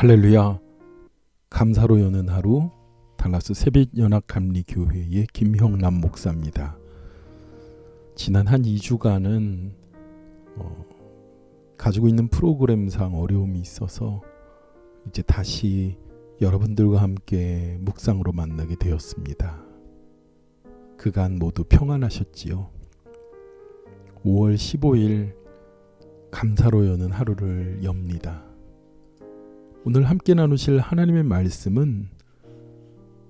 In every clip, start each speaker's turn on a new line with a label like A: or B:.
A: 할렐루야. 감사로 여는 하루 달라스 새빛 연합 감리 교회의 김형남 목사입니다. 지난 한 2주간은 어, 가지고 있는 프로그램상 어려움이 있어서 이제 다시 여러분들과 함께 묵상으로 만나게 되었습니다. 그간 모두 평안하셨지요. 5월 15일 감사로 여는 하루를 엽니다. 오늘 함께 나누실 하나님의 말씀은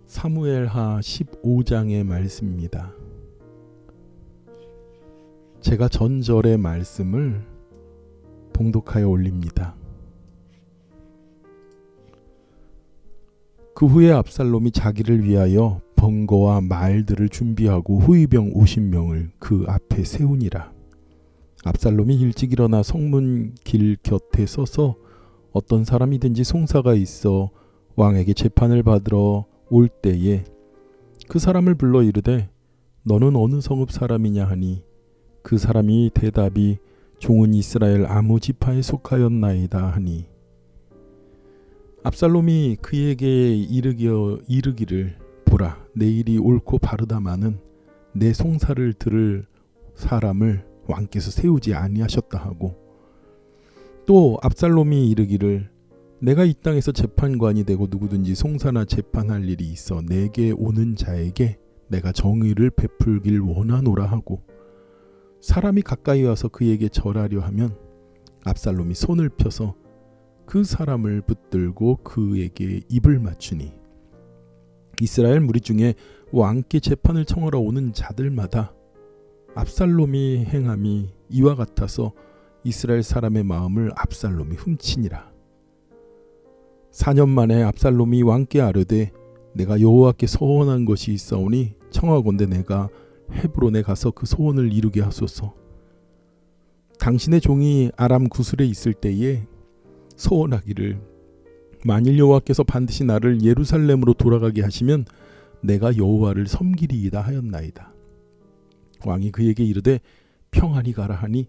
A: 사무엘하 15장의 말씀입니다. 제가 전절의 말씀을 봉독하여 올립니다. 그 후에 압살롬이 자기를 위하여 번거와 말들을 준비하고 후위병 50명을 그 앞에 세우니라. 압살롬이 일찍 일어나 성문 길 곁에 서서 어떤 사람이든지 송사가 있어 왕에게 재판을 받으러 올 때에 그 사람을 불러 이르되 너는 어느 성읍 사람이냐 하니? 그 사람이 대답이 종은 이스라엘 아무 지파에 속하였나이다 하니. 압살롬이 그에게 이르기어 이르기를 보라 내 일이 옳고 바르다마는 내 송사를 들을 사람을 왕께서 세우지 아니하셨다 하고 또 압살롬이 이르기를 내가 이 땅에서 재판관이 되고 누구든지 송사나 재판할 일이 있어 내게 오는 자에게 내가 정의를 베풀길 원하노라 하고 사람이 가까이 와서 그에게 절하려 하면 압살롬이 손을 펴서 그 사람을 붙들고 그에게 입을 맞추니 이스라엘 무리 중에 왕께 재판을 청하러 오는 자들마다 압살롬이 행함이 이와 같아서 이스라엘 사람의 마음을 압살롬이 훔치니라. 4년 만에 압살롬이 왕께 아르되 내가 여호와께 소원한 것이 있사오니 청하건대 내가 헤브론에 가서 그 소원을 이루게 하소서. 당신의 종이 아람 구슬에 있을 때에 소원하기를 만일 여호와께서 반드시 나를 예루살렘으로 돌아가게 하시면 내가 여호와를 섬기리이다 하였나이다. 왕이 그에게 이르되 평안히 가라 하니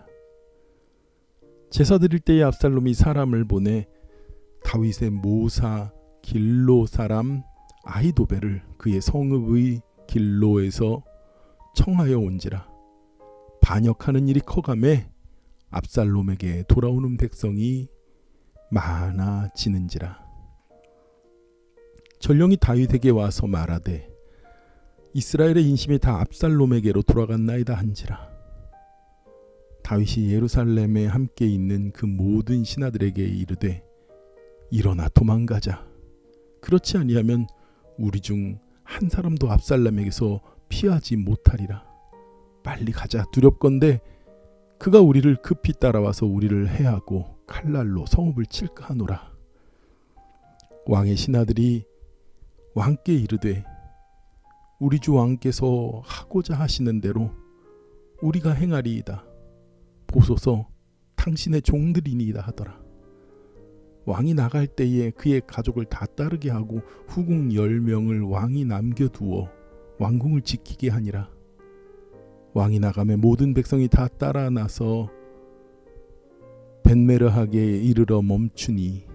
A: 제사 드릴 때에 압살롬이 사람을 보내 다윗의 모사 길로 사람 아이도벨을 그의 성읍의 길로에서 청하여 온지라. 반역하는 일이 커감에 압살롬에게 돌아오는 백성이 많아지는지라. 전령이 다윗에게 와서 말하되 이스라엘의 인심이 다 압살롬에게로 돌아갔나이다 한지라 다윗이 예루살렘에 함께 있는 그 모든 신하들에게 이르되 일어나 도망가자. 그렇지 아니하면 우리 중 한 사람도 압살롬에게서 피하지 못하리라. 빨리 가자 두렵건대. 그가 우리를 급히 따라와서 우리를 해하고 칼날로 성읍을 칠까 하노라. 왕의 신하들이 왕께 이르되 우리 주 왕께서 하고자 하시는 대로 우리가 행하리이다 보소서 당신의 종들이니이다 하더라 왕이 나갈 때에 그의 가족을 다 따르게 하고 후궁 열명을 왕이 남겨두어 왕궁을 지키게 하니라. 왕이 나가매 모든 백성이 다 따라 나서 벤메르하게 이르러 멈추니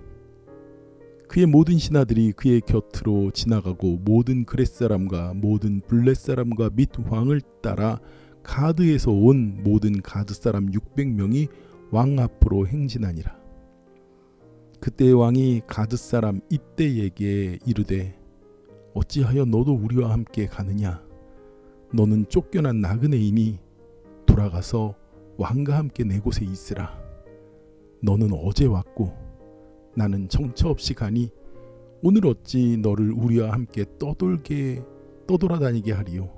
A: 그의 모든 신하들이 그의 곁으로 지나가고 모든 그렛 사람과 모든 블렛 사람과 및 왕을 따라 가드에서 온 모든 가드 사람 600명이 왕 앞으로 행진하니라. 그때 왕이 가드 사람 이때에게 이르되 어찌하여 너도 우리와 함께 가느냐? 너는 쫓겨난 나그네이니 돌아가서 왕과 함께 내 곳에 있으라. 너는 어제 왔고 나는 정처 없이 가니 오늘 어찌 너를 우리와 함께 떠돌게 떠돌아다니게 하리요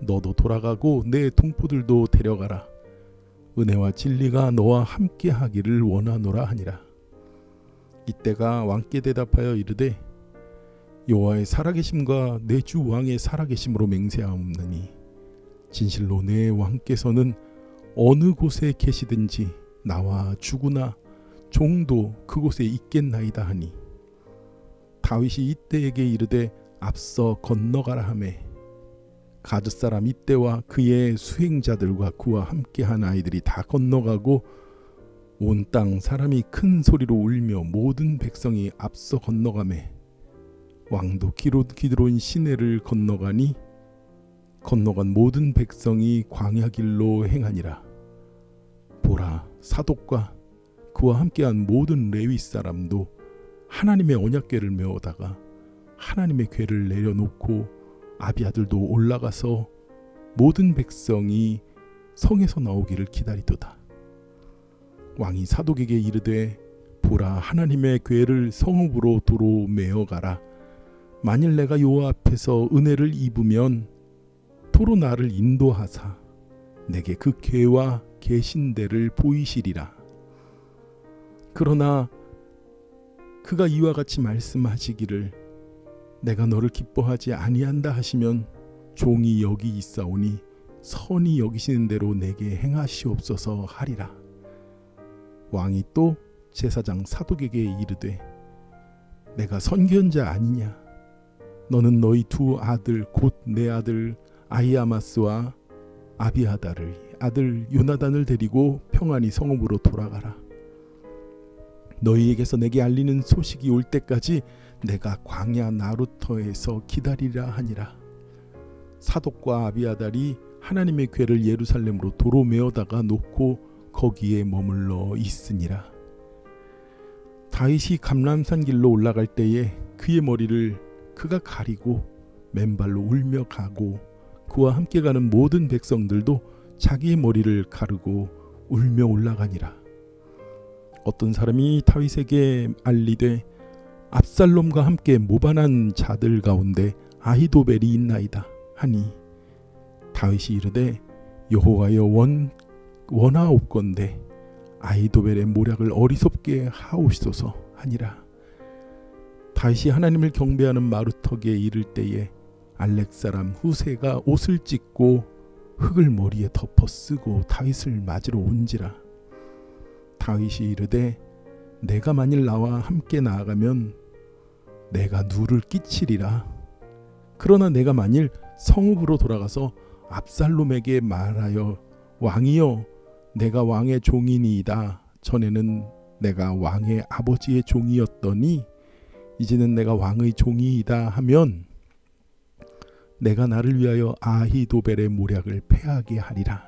A: 너도 돌아가고 내 동포들도 데려가라. 은혜와 진리가 너와 함께 하기를 원하노라 하니라. 이때가 왕께 대답하여 이르되 여호와의 살아계심과 내 주 왕의 살아계심으로 맹세하옵느니 진실로 내 왕께서는 어느 곳에 계시든지 나와 주구나 종도 그곳에 있겠나이다 하니 다윗이 이때에게 이르되 앞서 건너가라 하매 가드 사람 이때와 그의 수행자들과 그와 함께한 아이들이 다 건너가고 온 땅 사람이 큰 소리로 울며 모든 백성이 앞서 건너가매 왕도 기드론 시내를 건너가니 건너간 모든 백성이 광야 길로 행하니라. 보라 사독과 그와 함께한 모든 레위 사람도 하나님의 언약궤를 메어다가 하나님의 궤를 내려놓고 아비아들도 올라가서 모든 백성이 성에서 나오기를 기다리도다. 왕이 사독에게 이르되 보라 하나님의 궤를 성읍으로 도로 메어 가라. 만일 내가 여호와 앞에서 은혜를 입으면 도로 나를 인도하사 내게 그 궤와 계신대를 보이시리라. 그러나 그가 이와 같이 말씀하시기를 내가 너를 기뻐하지 아니한다 하시면 종이 여기 있사오니 선이 여기시는 대로 내게 행하시옵소서 하리라. 왕이 또 제사장 사독에게 이르되 내가 선견자 아니냐 너는 너희 두 아들 곧 내 아들 아이아마스와 아비아다를 아들 요나단을 데리고 평안히 성읍으로 돌아가라 너희에게서 내게 알리는 소식이 올 때까지 내가 광야 나루터에서 기다리라 하니라. 사독과 아비아달이 하나님의 궤를 예루살렘으로 도로 메어다가 놓고 거기에 머물러 있으니라. 다윗이 감람산 길로 올라갈 때에 그의 머리를 그가 가리고 맨발로 울며 가고 그와 함께 가는 모든 백성들도 자기의 머리를 가르고 울며 올라가니라. 어떤 사람이 다윗에게 알리되 압살롬과 함께 모반한 자들 가운데 아히도벨이 있나이다 하니 다윗이 이르되 여호와여 원 원하옵건대 아히도벨의 모략을 어리석게 하옵소서 하니라. 다윗이 하나님을 경배하는 마루턱에 이를 때에 알렉 사람 후세가 옷을 찢고 흙을 머리에 덮어 쓰고 다윗을 맞으러 온지라. 다윗이 이르되 내가 만일 나와 함께 나아가면 내가 누를 끼치리라. 그러나 내가 만일 성읍으로 돌아가서 압살롬에게 말하여 왕이여 내가 왕의 종이니이다. 전에는 내가 왕의 아버지의 종이었더니 이제는 내가 왕의 종이이다 하면 내가 나를 위하여 아히도벨의 모략을 패하게 하리라.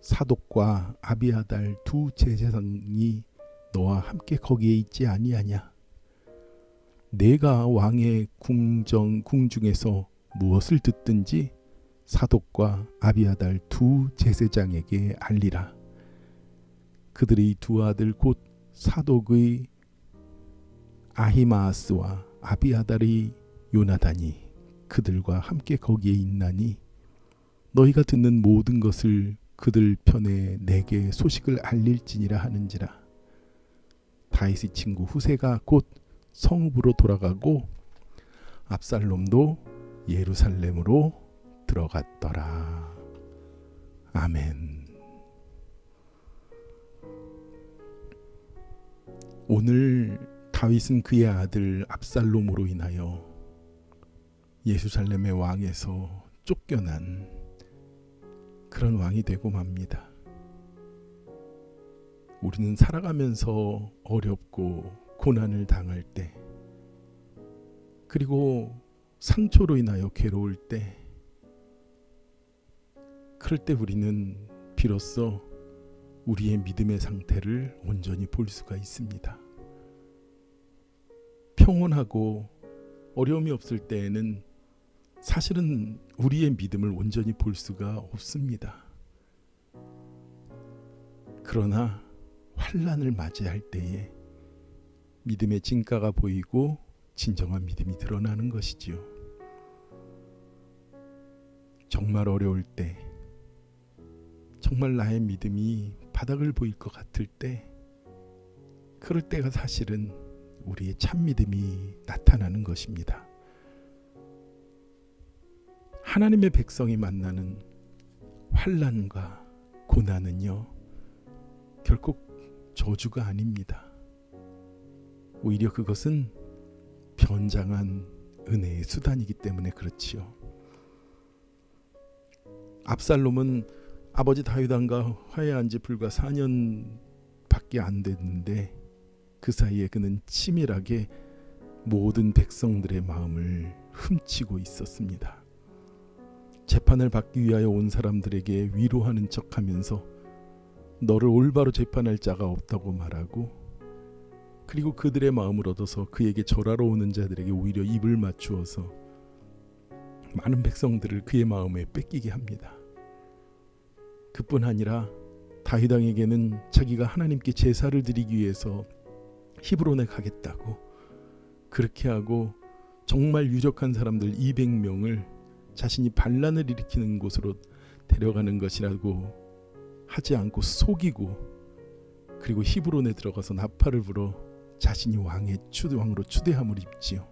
A: 사독과 아비아달 두 제사장이 너와 함께 거기에 있지 아니하냐? 내가 왕의 궁정 궁중에서 무엇을 듣든지 사독과 아비아달 두 제사장에게 알리라. 그들의 두 아들 곧 사독의 아히마스와 아비아달의 요나단이 그들과 함께 거기에 있나니 너희가 듣는 모든 것을 그들 편에 내게 소식을 알릴지니라 하는지라 다윗의 친구 후세가 곧 성읍으로 돌아가고 압살롬도 예루살렘으로 들어갔더라. 아멘. 오늘 다윗은 그의 아들 압살롬으로 인하여 예루살렘의 왕에서 쫓겨난 그런 왕이 되고 맙니다. 우리는 살아가면서 어렵고 고난을 당할 때 그리고 상처로 인하여 괴로울 때 그럴 때 우리는 비로소 우리의 믿음의 상태를 온전히 볼 수가 있습니다. 평온하고 어려움이 없을 때에는 사실은 우리의 믿음을 온전히 볼 수가 없습니다. 그러나 환란을 맞이할 때에 믿음의 진가가 보이고 진정한 믿음이 드러나는 것이지요. 정말 어려울 때, 정말 나의 믿음이 바닥을 보일 것 같을 때, 그럴 때가 사실은 우리의 참 믿음이 나타나는 것입니다. 하나님의 백성이 만나는 환란과 고난은요 결코 저주가 아닙니다. 오히려 그것은 변장한 은혜의 수단이기 때문에 그렇지요. 압살롬은 아버지 다윗왕과 화해한 지 불과 4년밖에 안 됐는데 그 사이에 그는 치밀하게 모든 백성들의 마음을 훔치고 있었습니다. 재판을 받기 위하여 온 사람들에게 위로하는 척하면서 너를 올바로 재판할 자가 없다고 말하고 그리고 그들의 마음을 얻어서 그에게 절하러 오는 자들에게 오히려 입을 맞추어서 많은 백성들을 그의 마음에 뺏기게 합니다. 그뿐 아니라 다윗 왕에게는 자기가 하나님께 제사를 드리기 위해서 히브론에 가겠다고 그렇게 하고 정말 유력한 사람들 200명을 자신이 반란을 일으키는 곳으로 데려가는 것이라고 하지 않고 속이고 그리고 히브론에 들어가서 나팔을 불어 자신이 왕의 추대 왕으로 추대함을 입지요.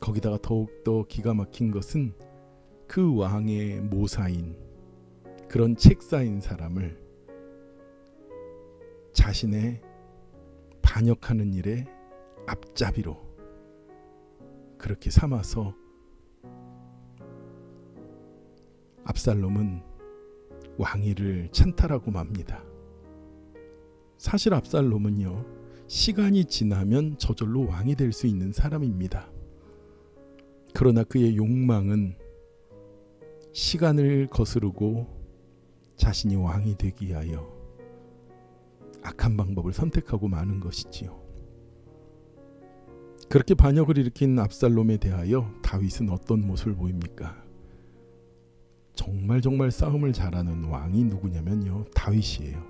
A: 거기다가 더욱더 기가 막힌 것은 그 왕의 모사인 그런 책사인 사람을 자신의 반역하는 일에 앞잡이로 그렇게 삼아서 압살롬은 왕위를 찬탈하고 맙니다. 사실 압살롬은요 시간이 지나면 저절로 왕이 될 수 있는 사람입니다. 그러나 그의 욕망은 시간을 거스르고 자신이 왕이 되기 위하여 악한 방법을 선택하고 마는 것이지요. 그렇게 반역을 일으킨 압살롬에 대하여 다윗은 어떤 모습을 보입니까? 정말 정말 싸움을 잘하는 왕이 누구냐면요. 다윗이에요.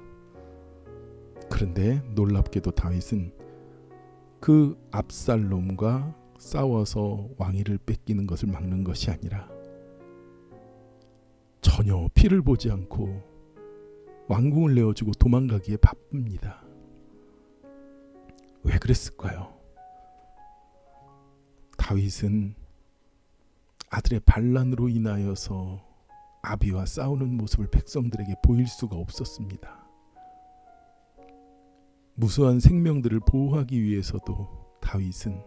A: 그런데 놀랍게도 다윗은 그 압살롬과 싸워서 왕위를 뺏기는 것을 막는 것이 아니라 전혀 피를 보지 않고 왕궁을 내어주고 도망가기에 바쁩니다. 왜 그랬을까요? 다윗은 아들의 반란으로 인하여서 아비와 싸우는 모습을 백성들에게 보일 수가 없었습니다. 무수한 생명들을 보호하기 위해서도 다윗은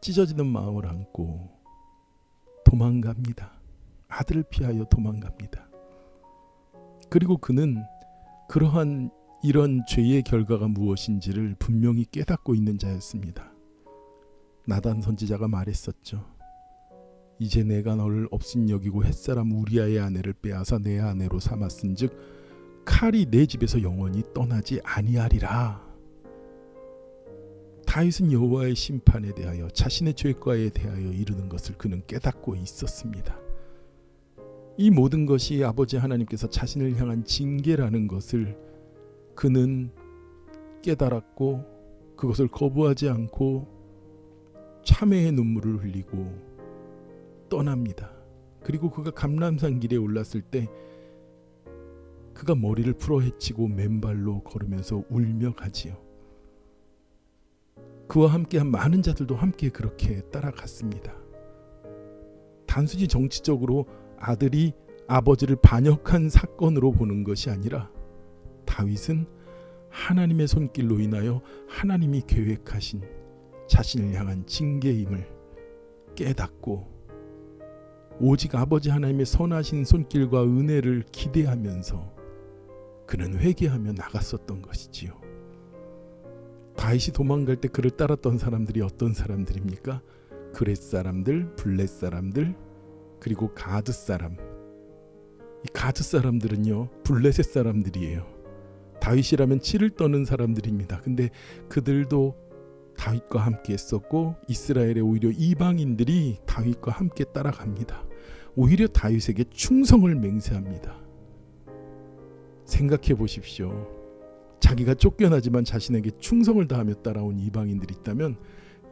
A: 찢어지는 마음을 안고 도망갑니다. 아들을 피하여 도망갑니다. 그리고 그는 그러한 이런 죄의 결과가 무엇인지를 분명히 깨닫고 있는 자였습니다. 나단 선지자가 말했었죠. 이제 내가 너를 없인 여기고 햇사람 우리아의 아내를 빼앗아 내 아내로 삼았은즉 칼이 내 집에서 영원히 떠나지 아니하리라. 다윗은 여호와의 심판에 대하여 자신의 죄과에 대하여 이르는 것을 그는 깨닫고 있었습니다. 이 모든 것이 아버지 하나님께서 자신을 향한 징계라는 것을 그는 깨달았고 그것을 거부하지 않고 참회의 눈물을 흘리고 떠납니다. 그리고 그가 감람산 길에 올랐을 때 그가 머리를 풀어 헤치고 맨발로 걸으면서 울며 가지요. 그와 함께한 많은 자들도 함께 그렇게 따라갔습니다. 단순히 정치적으로 아들이 아버지를 반역한 사건으로 보는 것이 아니라 다윗은 하나님의 손길로 인하여 하나님이 계획하신 자신을 향한 징계임을 깨닫고 오직 아버지 하나님의 선하신 손길과 은혜를 기대하면서 그는 회개하며 나갔었던 것이지요. 다윗이 도망갈 때 그를 따랐던 사람들이 어떤 사람들입니까? 그렛 사람들, 블렛 사람들, 그리고 가드 사람. 이 가드 사람들은요, 블렛의 사람들이에요. 다윗이라면 치를 떠는 사람들입니다. 근데 그들도 다윗과 함께 했었고 이스라엘의 오히려 이방인들이 다윗과 함께 따라갑니다. 오히려 다윗에게 충성을 맹세합니다. 생각해 보십시오. 자기가 쫓겨나지만 자신에게 충성을 다하며 따라온 이방인들이 있다면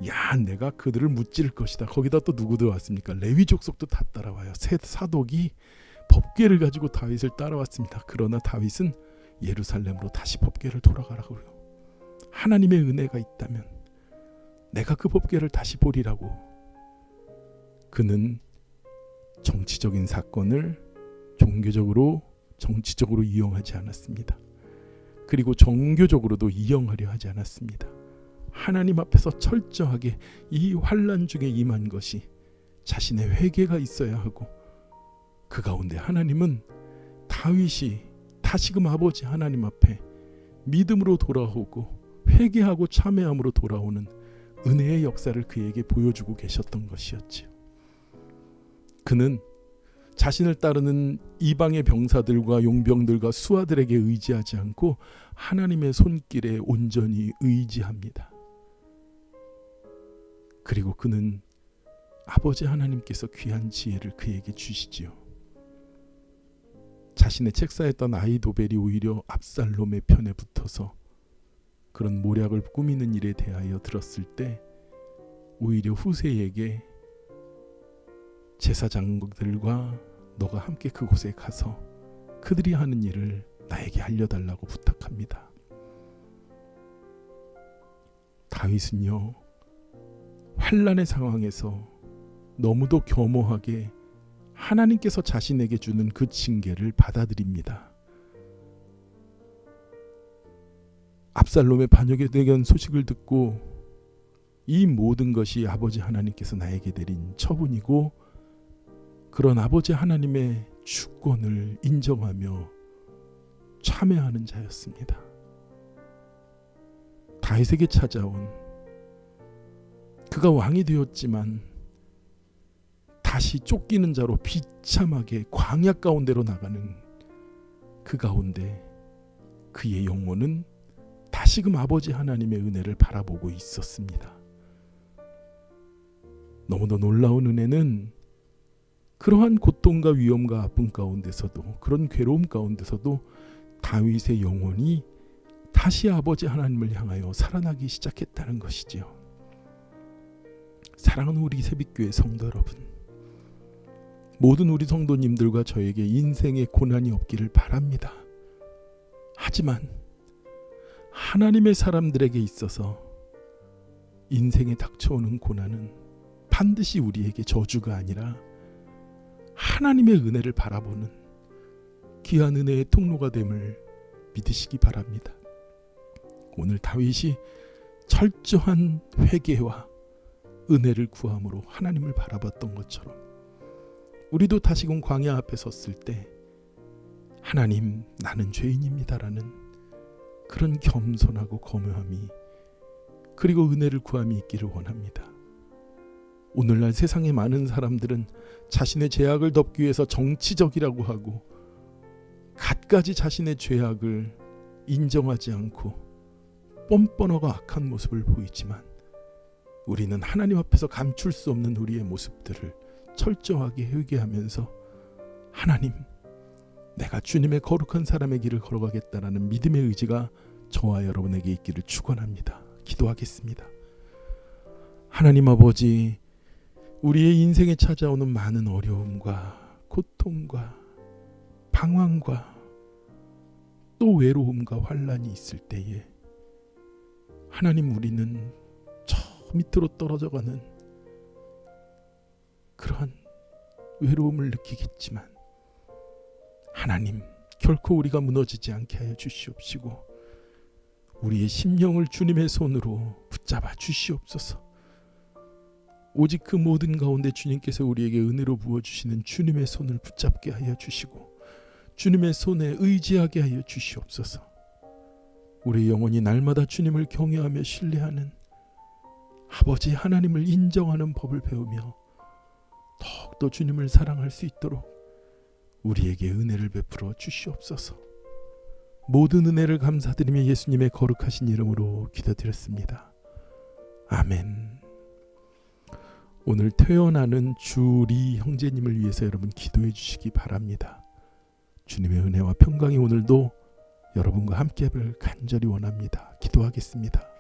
A: 야 내가 그들을 무찌를 것이다. 거기다 또 누구도 왔습니까? 레위 족속도 다 따라와요. 새 사독이 법궤를 가지고 다윗을 따라왔습니다. 그러나 다윗은 예루살렘으로 다시 법궤를 돌아가라고요. 하나님의 은혜가 있다면 내가 그 법궤를 다시 보리라고. 그는 정치적인 사건을 종교적으로 정치적으로 이용하지 않았습니다. 그리고 종교적으로도 이용하려 하지 않았습니다. 하나님 앞에서 철저하게 이 환란 중에 임한 것이 자신의 회개가 있어야 하고 그 가운데 하나님은 다윗이 다시금 아버지 하나님 앞에 믿음으로 돌아오고 회개하고 참회함으로 돌아오는 은혜의 역사를 그에게 보여주고 계셨던 것이었지요. 그는 자신을 따르는 이방의 병사들과 용병들과 수하들에게 의지하지 않고 하나님의 손길에 온전히 의지합니다. 그리고 그는 아버지 하나님께서 귀한 지혜를 그에게 주시지요. 자신의 책사였던 아이도벨이 오히려 압살롬의 편에 붙어서 그런 모략을 꾸미는 일에 대하여 들었을 때 오히려 후세에게 제사장들과 너가 함께 그곳에 가서 그들이 하는 일을 나에게 알려달라고 부탁합니다. 다윗은요 환란의 상황에서 너무도 겸허하게 하나님께서 자신에게 주는 그 징계를 받아들입니다. 압살롬의 반역에 대한 소식을 듣고 이 모든 것이 아버지 하나님께서 나에게 내린 처분이고 그런 아버지 하나님의 주권을 인정하며 참여하는 자였습니다. 다윗에게 찾아온 그가 왕이 되었지만 다시 쫓기는 자로 비참하게 광야 가운데로 나가는 그 가운데 그의 영혼은 다시금 아버지 하나님의 은혜를 바라보고 있었습니다. 너무도 놀라운 은혜는 그러한 고통과 위험과 아픔 가운데서도 그런 괴로움 가운데서도 다윗의 영혼이 다시 아버지 하나님을 향하여 살아나기 시작했다는 것이지요. 사랑하는 우리 새빛교회 성도 여러분, 모든 우리 성도님들과 저에게 인생의 고난이 없기를 바랍니다. 하지만 하나님의 사람들에게 있어서 인생에 닥쳐오는 고난은 반드시 우리에게 저주가 아니라 하나님의 은혜를 바라보는 귀한 은혜의 통로가 됨을 믿으시기 바랍니다. 오늘 다윗이 철저한 회개와 은혜를 구함으로 하나님을 바라봤던 것처럼 우리도 다시금 광야 앞에 섰을 때 하나님 나는 죄인입니다라는 그런 겸손하고 거묘함이 그리고 은혜를 구함이 있기를 원합니다. 오늘날 세상의 많은 사람들은 자신의 죄악을 덮기 위해서 정치적이라고 하고 갖가지 자신의 죄악을 인정하지 않고 뻔뻔하고 악한 모습을 보이지만 우리는 하나님 앞에서 감출 수 없는 우리의 모습들을 철저하게 회개하면서 하나님 내가 주님의 거룩한 사람의 길을 걸어가겠다라는 믿음의 의지가 저와 여러분에게 있기를 축원합니다. 기도하겠습니다. 하나님 아버지 우리의 인생에 찾아오는 많은 어려움과 고통과 방황과 또 외로움과 환란이 있을 때에 하나님 우리는 저 밑으로 떨어져가는 그러한 외로움을 느끼겠지만 하나님 결코 우리가 무너지지 않게 하여 주시옵시고 우리의 심령을 주님의 손으로 붙잡아 주시옵소서. 오직 그 모든 가운데 주님께서 우리에게 은혜로 부어 주시는 주님의 손을 붙잡게 하여 주시고 주님의 손에 의지하게 하여 주시옵소서. 우리 영혼이 날마다 주님을 경외하며 신뢰하는 아버지 하나님을 인정하는 법을 배우며 더욱더 주님을 사랑할 수 있도록 우리에게 은혜를 베풀어 주시옵소서. 모든 은혜를 감사드리며 예수님의 거룩하신 이름으로 기도드렸습니다. 아멘. 오늘 퇴원하는 주리 형제님을 위해서 여러분 기도해 주시기 바랍니다. 주님의 은혜와 평강이 오늘도 여러분과 함께함을 간절히 원합니다. 기도하겠습니다.